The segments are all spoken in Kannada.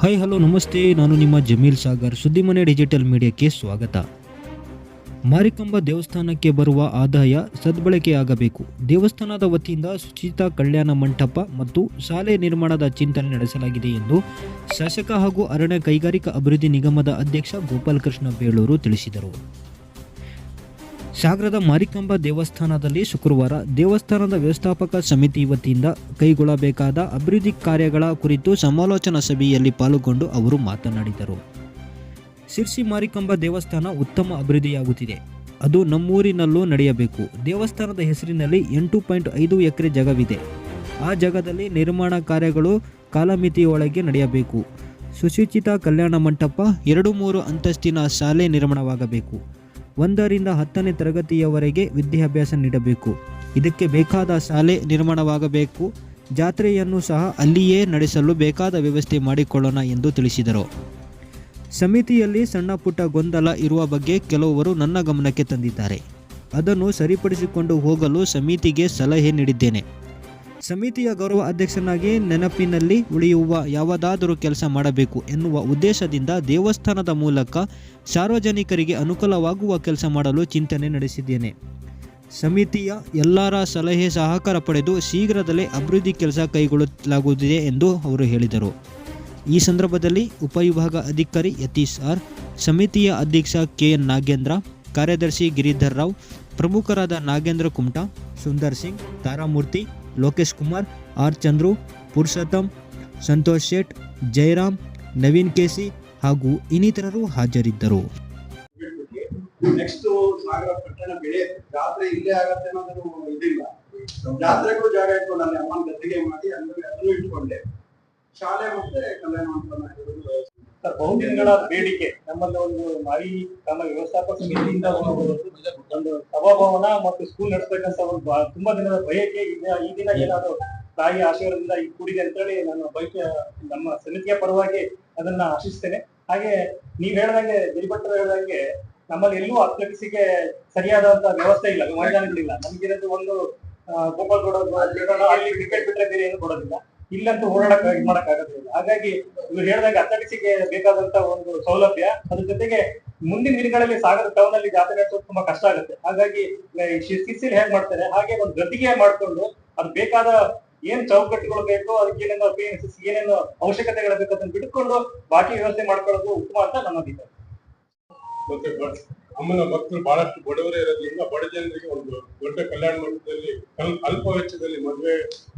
ಹಾಯ್ ಹಲೋ ನಮಸ್ತೆ. ನಾನು ನಿಮ್ಮ ಜಮೀಲ್ ಸಾಗರ್. ಸುದ್ದಿಮನೆ ಡಿಜಿಟಲ್ ಮೀಡಿಯಾಕ್ಕೆ ಸ್ವಾಗತ. ಮಾರಿಕಂಬ ದೇವಸ್ಥಾನಕ್ಕೆ ಬರುವ ಆದಾಯ ಸದ್ಬಳಕೆಯಾಗಬೇಕು. ದೇವಸ್ಥಾನದ ವತಿಯಿಂದ ಸುಚಿತಾ ಕಲ್ಯಾಣ ಮಂಟಪ ಮತ್ತು ಶಾಲೆ ನಿರ್ಮಾಣದ ಚಿಂತನೆ ನಡೆಸಲಾಗಿದೆ ಎಂದು ಶಾಸಕ ಹಾಗೂ ಅರಣ್ಯ ಕೈಗಾರಿಕಾ ಅಭಿವೃದ್ಧಿ ನಿಗಮದ ಅಧ್ಯಕ್ಷ ಗೋಪಾಲಕೃಷ್ಣ ಬೇಳೂರು ತಿಳಿಸಿದರು. ಸಾಗರದ ಮಾರಿಕಂಬ ದೇವಸ್ಥಾನದಲ್ಲಿ ಶುಕ್ರವಾರ ದೇವಸ್ಥಾನದ ವ್ಯವಸ್ಥಾಪಕ ಸಮಿತಿ ವತಿಯಿಂದ ಕೈಗೊಳ್ಳಬೇಕಾದ ಅಭಿವೃದ್ಧಿ ಕಾರ್ಯಗಳ ಕುರಿತು ಸಮಾಲೋಚನಾ ಸಭೆಯಲ್ಲಿ ಪಾಲ್ಗೊಂಡು ಅವರು ಮಾತನಾಡಿದರು. ಶಿರ್ಸಿ ಮಾರಿಕಂಬ ದೇವಸ್ಥಾನ ಉತ್ತಮ ಅಭಿವೃದ್ಧಿಯಾಗುತ್ತಿದೆ. ಅದು ನಮ್ಮೂರಿನಲ್ಲೂ ನಡೆಯಬೇಕು. ದೇವಸ್ಥಾನದ ಹೆಸರಿನಲ್ಲಿ ಎಂಟು ಪಾಯಿಂಟ್ ಐದು ಎಕರೆ ಜಾಗವಿದೆ. ಆ ಜಾಗದಲ್ಲಿ ನಿರ್ಮಾಣ ಕಾರ್ಯಗಳು ಕಾಲಮಿತಿಯೊಳಗೆ ನಡೆಯಬೇಕು. ಸುಶಿಕ್ಷಿತ ಕಲ್ಯಾಣ ಮಂಟಪ, ಎರಡು ಮೂರು ಅಂತಸ್ತಿನ ಶಾಲೆ ನಿರ್ಮಾಣವಾಗಬೇಕು. ಒಂದರಿಂದ ಹತ್ತನೇ ತರಗತಿಯವರೆಗೆ ವಿದ್ಯಾಭ್ಯಾಸ ನೀಡಬೇಕು. ಇದಕ್ಕೆ ಬೇಕಾದ ಶಾಲೆ ನಿರ್ಮಾಣವಾಗಬೇಕು. ಜಾತ್ರೆಯನ್ನು ಸಹ ಅಲ್ಲಿಯೇ ನಡೆಸಲು ಬೇಕಾದ ವ್ಯವಸ್ಥೆ ಮಾಡಿಕೊಳ್ಳೋಣ ಎಂದು ತಿಳಿಸಿದರು. ಸಮಿತಿಯಲ್ಲಿ ಸಣ್ಣ ಪುಟ್ಟ ಗೊಂದಲ ಇರುವ ಬಗ್ಗೆ ಕೆಲವರು ನನ್ನ ಗಮನಕ್ಕೆ ತಂದಿದ್ದಾರೆ. ಅದನ್ನು ಸರಿಪಡಿಸಿಕೊಂಡು ಹೋಗಲು ಸಮಿತಿಗೆ ಸಲಹೆ ನೀಡಿದ್ದೇನೆ. ಸಮಿತಿಯ ಗೌರವ ಅಧ್ಯಕ್ಷನಾಗಿ ನೆನಪಿನಲ್ಲಿ ಉಳಿಯುವ ಯಾವುದಾದರೂ ಕೆಲಸ ಮಾಡಬೇಕು ಎನ್ನುವ ಉದ್ದೇಶದಿಂದ ದೇವಸ್ಥಾನದ ಮೂಲಕ ಸಾರ್ವಜನಿಕರಿಗೆ ಅನುಕೂಲವಾಗುವ ಕೆಲಸ ಮಾಡಲು ಚಿಂತನೆ ನಡೆಸಿದ್ದೇನೆ. ಸಮಿತಿಯ ಎಲ್ಲರ ಸಲಹೆ ಸಹಕಾರ ಪಡೆದು ಶೀಘ್ರದಲ್ಲೇ ಅಭಿವೃದ್ಧಿ ಕೆಲಸ ಕೈಗೊಳ್ಳಲಾಗುತ್ತಿದೆ ಎಂದು ಅವರು ಹೇಳಿದರು. ಈ ಸಂದರ್ಭದಲ್ಲಿ ಉಪವಿಭಾಗ ಅಧಿಕಾರಿ ಯತೀಶ್ ಆರ್, ಸಮಿತಿಯ ಅಧ್ಯಕ್ಷ ಕೆ ಎನ್ ನಾಗೇಂದ್ರ, ಕಾರ್ಯದರ್ಶಿ ಗಿರಿಧರ್ ರಾವ್, ಪ್ರಮುಖರಾದ Nagendra Kumta, Sundar Singh, Taramurthy Lokesh Kumar, R Chandru, Purushottam, Santosh Shet Jayaram Naveen K C ಹಾಗೂ ಇನ್ನಿತರರು ಹಾಜರಿದ್ದರು. ಜಾತ್ರೆಗೂ ಜಾಗ ಇಟ್ಕೊಂಡು ಅಲ್ಲಿ ಅಮ್ಮನ ಗದ್ದಿಗೆ ಮಾಡಿ ಅಂದ್ರೆ ಅದನ್ನು ಇಟ್ಕೊಂಡೆ. ಶಾಲೆ ಮತ್ತೆ ಕಲ್ಯಾಣ ಮಂಟಪ ಬಹುದಿನಗಳ ಬೇಡಿಕೆ ನಮ್ಮಲ್ಲಿ ಒಂದು ಮಾರಿ ತಮ್ಮ ವ್ಯವಸ್ಥಾಪಕ ಸಮಿತಿಯಿಂದ ಒಂದು ಸಭಾಭವನ ಮತ್ತು ಸ್ಕೂಲ್ ನಡೆಸಬೇಕಂತ ಒಂದು ತುಂಬಾ ದಿನದ ಬಯಕೆ ಈ ದಿನ ಏನಾದ್ರು ತಾಯಿ ಆಶೀರ್ವಾದದಿಂದ ಈ ಕೂಡಿದೆ ಅಂತೇಳಿ ನಾನು ಬಯಕೆ ನಮ್ಮ ಸಮಿತಿಯ ಪರವಾಗಿ ಅದನ್ನ ಆಶಿಸ್ತೇನೆ. ಹಾಗೆ ನೀವ್ ಹೇಳ್ದಂಗೆ ಗಿರಿಭಟ್ಟರು ಹೇಳ್ದಂಗೆ ನಮ್ಮಲ್ಲಿ ಎಲ್ಲೂ ಅಥ್ಲೆಟಿಕ್ಸ್ಗೆ ಸರಿಯಾದಂತ ವ್ಯವಸ್ಥೆ ಇಲ್ಲ ಮೈದಾನಗಳಿಲ್ಲ ನಮ್ಗಿರೋದು ಒಂದು ಗೋಪಾಲ್ ಕೊಡೋದು ಅಲ್ಲಿ ಕ್ರಿಕೆಟ್ ಬಿಟ್ಟರೆ ಬೇರೆ ಏನು ಕೊಡೋದಿಲ್ಲ. ಇಲ್ಲಂತೂ ಓಡಾಡಕ್ ಇದು ಮಾಡಕ್ ಆಗೋದಿಲ್ಲ. ಹಾಗಾಗಿ ಇವ್ರು ಹೇಳಿದಾಗ ಅಥ್ಲೆಟಿಕ್ಸ್ಗೆ ಬೇಕಾದಂತ ಒಂದು ಸೌಲಭ್ಯ, ಅದ್ರ ಜೊತೆಗೆ ಮುಂದಿನ ದಿನಗಳಲ್ಲಿ ಸಾಗರ ಟೌನ್ ಅಲ್ಲಿ ಜಾತ್ರೆ ನಡೆಸೋದು ತುಂಬಾ ಕಷ್ಟ ಆಗುತ್ತೆ. ಹಾಗಾಗಿ ಶಿಸ್ತಿಲ್ ಹೇಗ್ ಮಾಡ್ತಾರೆ, ಹಾಗೆ ಒಂದು ಗದ್ದಿಗೆ ಮಾಡ್ಕೊಂಡು ಅದ್ ಬೇಕಾದ ಏನ್ ಚೌಕಟ್ಟುಗಳು ಬೇಕು ಅದಕ್ಕೆ ಏನೇನು ಏನೇನು ಅವಶ್ಯಕತೆಗಳು ಬೇಕು ಅದನ್ನ ಬಿಟ್ಕೊಂಡು ಬಾಕಿ ವ್ಯವಸ್ಥೆ ಮಾಡ್ಕೊಳ್ಳೋದು ಉತ್ತಮ ಅಂತ ನನ್ನ ಅಭಿಪ್ರಾಯ. ಅಮ್ಮನ ಭಕ್ತರು ಬಹಳಷ್ಟು ಬಡವರೇ ಇರೋದ್ರಿಂದ ಬಡ ಜನರಿಗೆ ಒಂದು ದೊಡ್ಡ ಕಲ್ಯಾಣ ಮಂಟಪದಲ್ಲಿ ಅಲ್ಪ ವೆಚ್ಚದಲ್ಲಿ ಮದುವೆ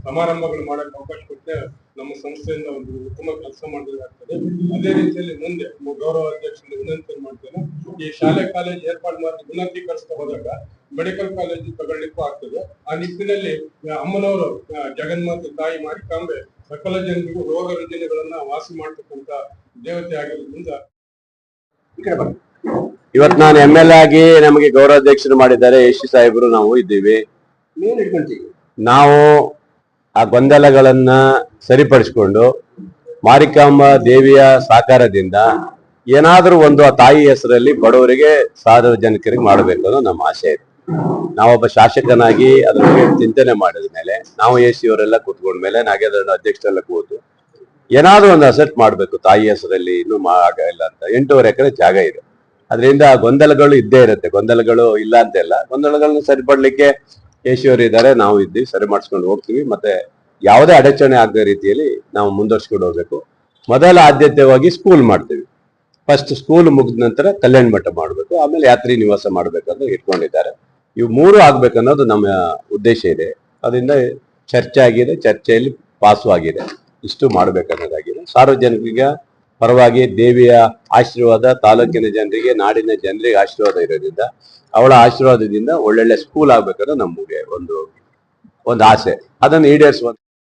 ಸಮಾರಂಭಗಳು ಮಾಡಕ್ಕೆ ಅವಕಾಶ ಕೊಟ್ಟರೆ ನಮ್ಮ ಸಂಸ್ಥೆಯಿಂದ ಒಂದು ಉತ್ತಮ ಕೆಲಸ ಮಾಡಿದಾಗ್ತದೆ. ಅದೇ ರೀತಿಯಲ್ಲಿ ಮುಂದೆ ಗೌರವ ಅಧ್ಯಕ್ಷರು ವಿನಂತಿ ಮಾಡ್ತೇನೆ, ಈ ಶಾಲೆ, ಕಾಲೇಜು ಏರ್ಪಾಡು ಮಾಡಿ ಉನ್ನತೀಕರಿಸ್ತಾ ಹೋದಾಗ ಮೆಡಿಕಲ್ ಕಾಲೇಜು ತಗೊಳ್ಳಿಕ್ಕೂ ಆಗ್ತದೆ. ಆ ನಿಟ್ಟಿನಲ್ಲಿ ಅಮ್ಮನವರು ಜಗನ್ಮಾತ ಜಗನ್ಮಾತೆ, ತಾಯಿ ಮಾರಿಕಾಂಬೆ ಸಕಲ ಜನರಿಗೂ ರೋಗ ರುಜಿನಗಳನ್ನ ವಾಸಿ ಮಾಡ್ತಕ್ಕಂತ ದೇವತೆ ಆಗಿರೋದ್ರಿಂದ ಈ ಕಡೆ ಇವತ್ತು ನಾನು ಎಂ ಎಲ್ ಆಗಿ ನಮಗೆ ಗೌರವಾಧ್ಯಕ್ಷರು ಮಾಡಿದ್ದಾರೆ ಯಶಿ ಸಾಹೇಬರು ನಾವು ಇದ್ದೀವಿ. ನಾವು ಆ ಗೊಂದಲಗಳನ್ನ ಸರಿಪಡಿಸಿಕೊಂಡು ಮಾರಿಕಾಂಬ ದೇವಿಯ ಸಾಕಾರದಿಂದ ಏನಾದರೂ ಒಂದು ಆ ತಾಯಿ ಹೆಸರಲ್ಲಿ ಬಡವರಿಗೆ ಸಾರ್ವಜನಿಕರಿಗೆ ಮಾಡಬೇಕು ಅನ್ನೋ ನಮ್ಮ ಆಸೆ ಇದೆ. ನಾವೊಬ್ಬ ಶಾಸಕನಾಗಿ ಅದ್ರ ಬಗ್ಗೆ ಚಿಂತನೆ ಮಾಡಿದ ಮೇಲೆ ನಾವು ಎ ಸಿ ಅವರೆಲ್ಲ ಕೂತ್ಕೊಂಡ ಮೇಲೆ ನಾಗೇಂದ್ರ ಅಧ್ಯಕ್ಷರೆಲ್ಲ ಕೂತು ಏನಾದ್ರೂ ಒಂದು ಅಸೆಟ್ ಮಾಡಬೇಕು ತಾಯಿ ಹೆಸರಲ್ಲಿ ಇನ್ನೂ ಮಾ ಇಲ್ಲ ಅಂತ. ಎಂಟೂವರೆ ಎಕರೆ ಜಾಗ ಇದೆ. ಅದರಿಂದ ಗೊಂದಲಗಳು ಇದ್ದೇ ಇರುತ್ತೆ. ಗೊಂದಲಗಳು ಇಲ್ಲ ಅಂತ ಇಲ್ಲ ಗೊಂದಲಗಳನ್ನ ಸರಿಪಡ್ಲಿಕ್ಕೆ ಯಶಿಯವರು ಇದ್ದಾರೆ. ನಾವು ಇದ್ದೀವಿ. ಸರಿ ಮಾಡಿಸ್ಕೊಂಡು ಹೋಗ್ತೀವಿ. ಮತ್ತೆ ಯಾವುದೇ ಅಡಚಣೆ ಆಗದ ರೀತಿಯಲ್ಲಿ ನಾವು ಮುಂದುವರ್ಸ್ಕೊಂಡು ಹೋಗ್ಬೇಕು. ಮೊದಲ ಆದ್ಯತೆವಾಗಿ ಸ್ಕೂಲ್ ಮಾಡ್ತೀವಿ. ಫಸ್ಟ್ ಸ್ಕೂಲ್ ಮುಗಿದ ನಂತರ ಕಲ್ಯಾಣ ಮಠ ಮಾಡಬೇಕು. ಆಮೇಲೆ ಯಾತ್ರಿ ನಿವಾಸ ಮಾಡ್ಬೇಕಂತ ಇಟ್ಕೊಂಡಿದ್ದಾರೆ. ಇವು ಮೂರು ಆಗ್ಬೇಕನ್ನೋದು ನಮ್ಮ ಉದ್ದೇಶ ಇದೆ. ಅದರಿಂದ ಚರ್ಚೆ ಆಗಿದೆ. ಚರ್ಚೆಯಲ್ಲಿ ಪಾಸು ಆಗಿದೆ. ಇಷ್ಟು ಮಾಡ್ಬೇಕನ್ನೋದಾಗಿದೆ. ಸಾರ್ವಜನಿಕರಿಗೆ ಪರವಾಗಿ ದೇವಿಯ ಆಶೀರ್ವಾದ ತಾಲೂಕಿನ ಜನರಿಗೆ, ನಾಡಿನ ಜನರಿಗೆ ಆಶೀರ್ವಾದ ಇರೋದ್ರಿಂದ ಅವಳ ಆಶೀರ್ವಾದದಿಂದ ಒಳ್ಳೊಳ್ಳೆ ಸ್ಕೂಲ್ ಆಗ್ಬೇಕಾದ್ರೆ ನಮಗೆ ಒಂದು ಒಂದು ಆಸೆ. ಅದನ್ನು ಈಡೇರಿಸುವ